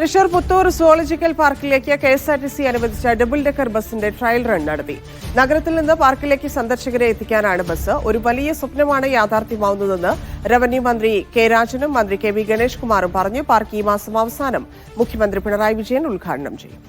Thrissur Puthur zoological പാർക്കിലേക്ക് K S R T C അനുവദിച്ച double decker ബസിന്റെ ട്രയൽ റൺ നടത്തി. നഗരത്തിൽ നിന്ന് പാർക്കിലേക്ക് സന്ദർശകരെ എത്തിക്കാനാണ് ബസ്. ഒരു വലിയ സ്വപ്നമാണ് യാഥാർത്ഥ്യമാവുന്നതെന്ന് റവന്യൂ മന്ത്രി കെ രാജനും മന്ത്രി കെ വി ഗണേഷ് കുമാറും പറഞ്ഞു. പാർക്ക് ഈ മാസം അവസാനം മുഖ്യമന്ത്രി പിണറായി വിജയൻ ഉദ്ഘാടനം ചെയ്യും.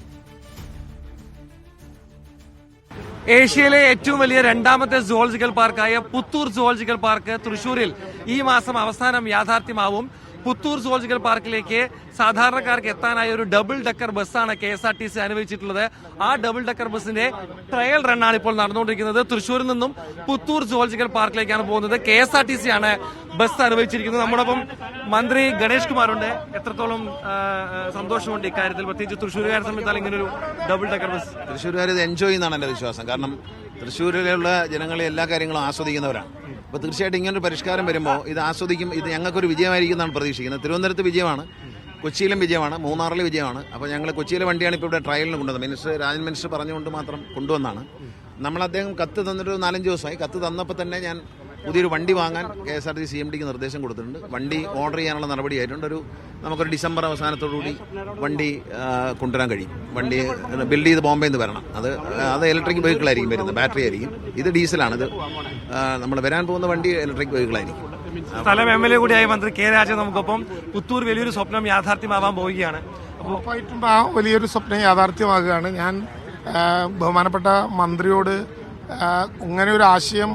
ഏഷ്യയിലെ ഏറ്റവും വലിയ രണ്ടാമത്തെ സുവോളജിക്കൽ പാർക്കായ പുത്തൂർ സുവോളജിക്കൽ പാർക്ക് തൃശൂരിൽ ഈ മാസം അവസാനം യാഥാർത്ഥ്യമാവും. പുത്തൂർ സുവോളജിക്കൽ പാർക്കിലേക്ക് സാധാരണക്കാർക്ക് എത്താനായ ഒരു ഡബിൾ ഡെക്കർ ബസ്സാണ് K S R T C അനുവദിച്ചിട്ടുള്ളത്. ആ ഡബിൾ ഡെക്കർ ബസ്സിന്റെ ട്രയൽ റണ്ണാണ് ഇപ്പോൾ നടന്നുകൊണ്ടിരിക്കുന്നത്. തൃശ്ശൂരിൽ നിന്നും പുത്തൂർ സുവോളജിക്കൽ പാർക്കിലേക്കാണ് പോകുന്നത്. K S R T C ആണ് ബസ് അനുവദിച്ചിരിക്കുന്നത്. നമ്മോടൊപ്പം മന്ത്രി ഗണേഷ് കുമാറുണ്ട്. എത്രത്തോളം സന്തോഷമുണ്ട് ഇക്കാര്യത്തിൽ? പ്രത്യേകിച്ച് തൃശ്ശൂരുകാരെ സംബന്ധിച്ചാൽ ഇങ്ങനെ ഒരു ഡബിൾ ഡെക്കർ ബസ് തൃശ്ശൂരുകാർ ഇത് എൻജോയ് ചെയ്യുന്നതാണ് എന്റെ വിശ്വാസം. കാരണം തൃശ്ശൂരിലുള്ള ജനങ്ങളെ എല്ലാ കാര്യങ്ങളും ആസ്വദിക്കുന്നവരാണ്. അപ്പോൾ തീർച്ചയായിട്ടും ഇങ്ങനൊരു പരിഷ്കാരം വരുമ്പോൾ ഇത് ആസ്വദിക്കും. ഇത് ഞങ്ങൾക്കൊരു വിജയമായിരിക്കും എന്നാണ് പ്രതീക്ഷിക്കുന്നത് തിരുവനന്തപുരത്ത് വിജയമാണ്. കൊച്ചിയിലും വിജയമാണ്. മൂന്നാറിലെ വിജയമാണ്. അപ്പോൾ ഞങ്ങൾ കൊച്ചിയിലെ വണ്ടിയാണ് ഇപ്പോൾ ഇവിടെ ട്രയലിന് കൊണ്ടുവന്നത്. മിനിസ്റ്റർ രാജൻ മിനിസ്റ്റർ പറഞ്ഞുകൊണ്ട് മാത്രം കൊണ്ടുവന്നാണ്. നമ്മൾ അദ്ദേഹം കത്ത് തന്നിട്ട് നാലഞ്ച് ദിവസമായി. കത്ത് തന്നപ്പോൾ തന്നെ ഞാൻ പുതിയൊരു വണ്ടി വാങ്ങാൻ K S R T C M ഡിക്ക് നിർദ്ദേശം കൊടുത്തിട്ടുണ്ട്. വണ്ടി ഓർഡർ ചെയ്യാനുള്ള നടപടി ആയിട്ടുണ്ട് ഒരു നമുക്കൊരു ഡിസംബർ അവസാനത്തോടുകൂടി വണ്ടി കൊണ്ടുവരാൻ കഴിയും. വണ്ടി ബിൽഡ് ചെയ്ത് ബോംബെ നിന്ന് വരണം. അത് അത് ഇലക്ട്രിക് വെഹിക്കിൾ ആയിരിക്കും വരുന്നത്. ബാറ്ററി ആയിരിക്കും. ഇത് ഡീസലാണ്. ഇത് നമ്മൾ വരാൻ പോകുന്ന വണ്ടി ഇലക്ട്രിക് വെഹിക്കിൾ ആയിരിക്കും സ്ഥലം എം എൽ എ കൂടിയായ മന്ത്രി കെ രാജൻ നമുക്കൊപ്പം പുത്തൂർ വലിയൊരു സ്വപ്നം യാഥാർത്ഥ്യമാവാൻ പോവുകയാണ്. അപ്പോൾ ഉറപ്പായിട്ടും ആ വലിയൊരു സ്വപ്നം യാഥാർത്ഥ്യമാകുകയാണ്. ഞാൻ ബഹുമാനപ്പെട്ട മന്ത്രിയോട് ഇങ്ങനെ ഒരു ആശയം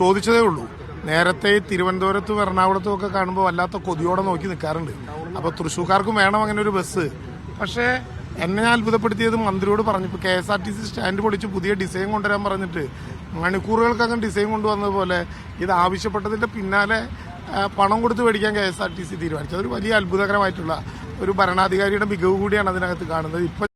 ചോദിച്ചതേ ഉള്ളൂ. നേരത്തെ തിരുവനന്തപുരത്തും എറണാകുളത്തും ഒക്കെ കാണുമ്പോൾ വല്ലാത്ത കൊതിയോടെ നോക്കി നിൽക്കാറുണ്ട് അപ്പോൾ തൃശ്ശൂർക്കാർക്കും വേണം അങ്ങനെ ഒരു ബസ്. പക്ഷേ എന്നെ അത്ഭുതപ്പെടുത്തിയത് മന്ത്രിയോട് പറഞ്ഞു. ഇപ്പോൾ K S R T C stand പൊളിച്ച് പുതിയ ഡിസൈൻ കൊണ്ടുവരാൻ പറഞ്ഞിട്ട് മണിക്കൂറുകൾക്കകം ഡിസൈൻ കൊണ്ടുവന്നതുപോലെ ഇത് ആവശ്യപ്പെട്ടതിന്റെ പിന്നാലെ പണം കൊടുത്ത് മേടിക്കാൻ K S R T C തീരുമാനിച്ചു. അതൊരു വലിയ അത്ഭുതകരമായിട്ടുള്ള ഒരു ഭരണാധികാരിയുടെ മികവ് കൂടിയാണ് അതിനകത്ത് കാണുന്നത്. ഇപ്പം